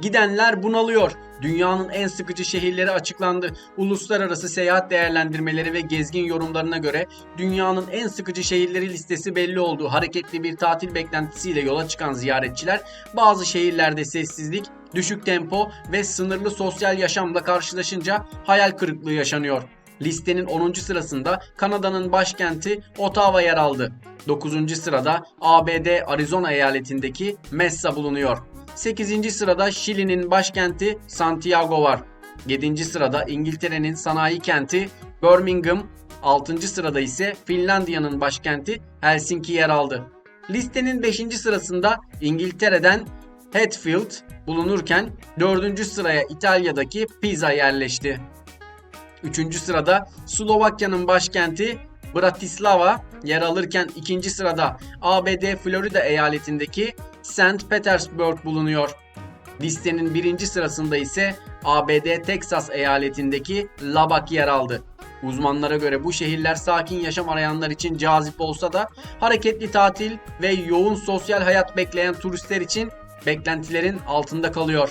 Gidenler bunalıyor. Dünyanın en sıkıcı şehirleri açıklandı. Uluslararası seyahat değerlendirmeleri ve gezgin yorumlarına göre dünyanın en sıkıcı şehirleri listesi belli oldu. Hareketli bir tatil beklentisiyle yola çıkan ziyaretçiler bazı şehirlerde sessizlik, düşük tempo ve sınırlı sosyal yaşamla karşılaşınca hayal kırıklığı yaşanıyor. Listenin 10. sırasında Kanada'nın başkenti Ottawa yer aldı. 9. sırada ABD Arizona eyaletindeki Mesa bulunuyor. 8. sırada Şili'nin başkenti Santiago var. 7. sırada İngiltere'nin sanayi kenti Birmingham, 6. sırada ise Finlandiya'nın başkenti Helsinki yer aldı. Listenin 5. sırasında İngiltere'den Hatfield bulunurken 4. sıraya İtalya'daki Pisa yerleşti. 3. sırada Slovakya'nın başkenti Bratislava yer alırken 2. sırada ABD Florida eyaletindeki St. Petersburg bulunuyor. Listenin birinci sırasında ise ABD Texas eyaletindeki Lubbock yer aldı. Uzmanlara göre bu şehirler sakin yaşam arayanlar için cazip olsa da hareketli tatil ve yoğun sosyal hayat bekleyen turistler için beklentilerin altında kalıyor.